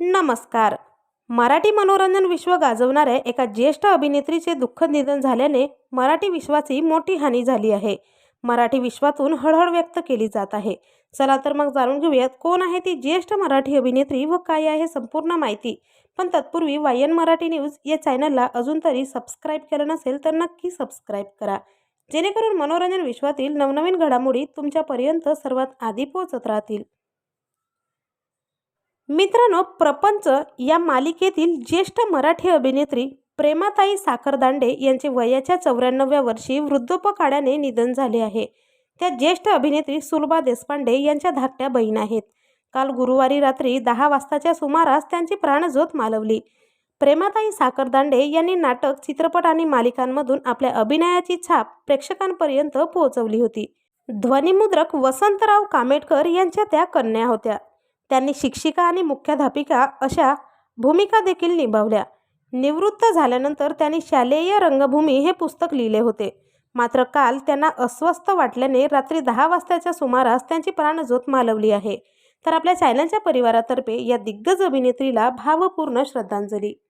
नमस्कार. मराठी मनोरंजन विश्व गाजवणाऱ्या एका ज्येष्ठ अभिनेत्रीचे दुःखद निधन झाल्याने मराठी विश्वाची मोठी हानी झाली आहे. मराठी विश्वातून हळहळ व्यक्त केली जात आहे. चला तर मग जाणून घेऊयात कोण आहे ती ज्येष्ठ मराठी अभिनेत्री व काय आहे संपूर्ण माहिती. पण तत्पूर्वी वायन मराठी न्यूज या चॅनलला अजून तरी सबस्क्राईब केलं नसेल तर नक्की सबस्क्राईब करा. जेणेकरून मनोरंजन विश्वातील नवनवीन घडामोडी तुमच्यापर्यंत सर्वात आधी पोहोचत राहतील. मित्रांनो प्रपंच या मालिकेतील ज्येष्ठ मराठी अभिनेत्री प्रेमाताई साखरदांडे यांचे वयाच्या चौऱ्याण्णव्या वर्षी वृद्धोपकाळाने निधन झाले आहे. त्या ज्येष्ठ अभिनेत्री सुलभा देशपांडे यांच्या धाकट्या बहीण आहेत. काल गुरुवारी रात्री दहा वाजताच्या सुमारास त्यांची प्राणज्योत मालवली. प्रेमाताई साखरदांडे यांनी नाटक चित्रपट आणि मालिकांमधून आपल्या अभिनयाची छाप प्रेक्षकांपर्यंत पोहोचवली होती. ध्वनिमुद्रक वसंतराव कामेटकर यांच्या त्या कन्या होत्या. त्यांनी शिक्षिका आणि मुख्याध्यापिका अशा भूमिका देखील निभावल्या. निवृत्त झाल्यानंतर त्यांनी शालेय रंगभूमी हे पुस्तक लिहिले होते. मात्र काल त्यांना अस्वस्थ वाटल्याने रात्री दहा वाजताच्या सुमारास त्यांची प्राणज्योत मालवली आहे. तर आपल्या चॅनलच्या परिवारातर्फे या दिग्गज अभिनेत्रीला भावपूर्ण श्रद्धांजली.